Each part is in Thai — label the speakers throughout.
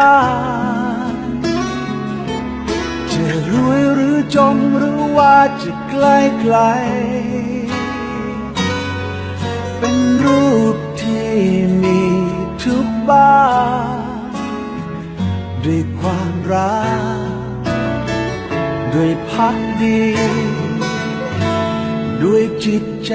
Speaker 1: ทุกบ้าจะรวยหรือจนหรือว่าจะไกลไกล เป็นรูปที่มีทุกบ้านด้วยความรัก ด้วยพักดี ด้วยจิตใจ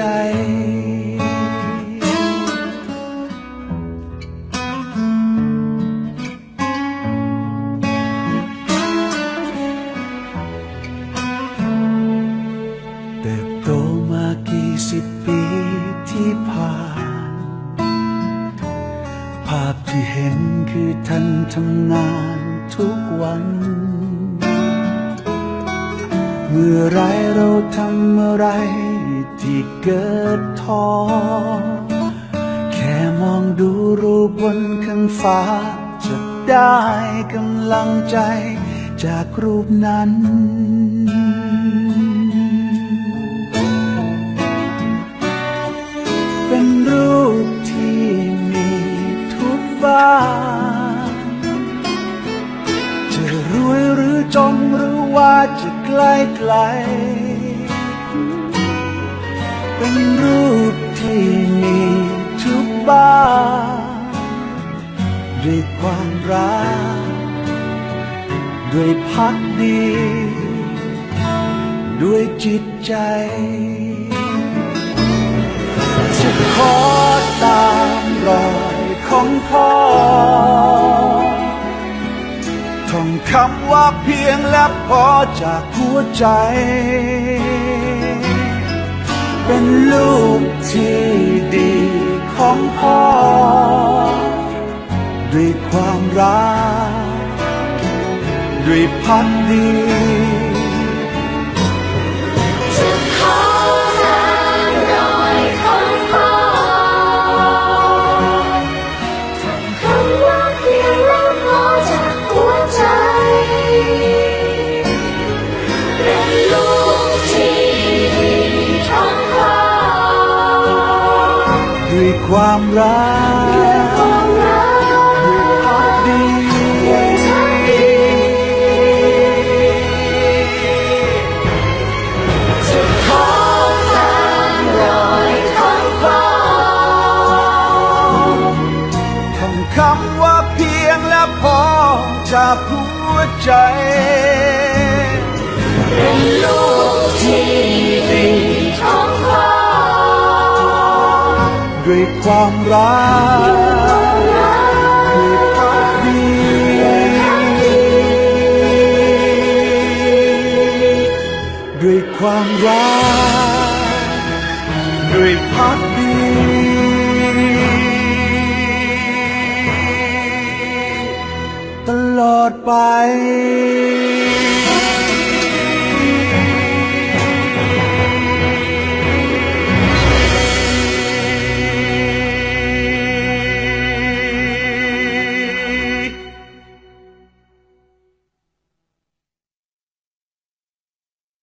Speaker 1: ภาพที่เห็นคือท่านทำงานทุกวัน เมื่อไรเราทำอะไรที่เกิดท้อ แค่มองดูรูปบนข้างฟ้า จะได้กำลังใจจากรูปนั้น จะรวยหรือจนหรือว่าจะไกลไกล เป็นรูปที่มีทุกบ้านด้วยความรัก ด้วยพักดี ด้วยจิตใจ จะขอตามรอย ของพ่อท่องคำว่าเพียงและพอจากหัวใจ เป็นลูกที่ดีของพ่อ ด้วยความรัก ด้วยพักดี
Speaker 2: ด้
Speaker 1: วยความรัก
Speaker 2: ความรัก
Speaker 1: พักดี
Speaker 2: จะขอตามรอยของพ่อ
Speaker 1: ท่องคำว่าเพียงและพอจากหัวใจ ความรักด้วยพักดีด้วยความรักด้วยพักดี ตลอดไป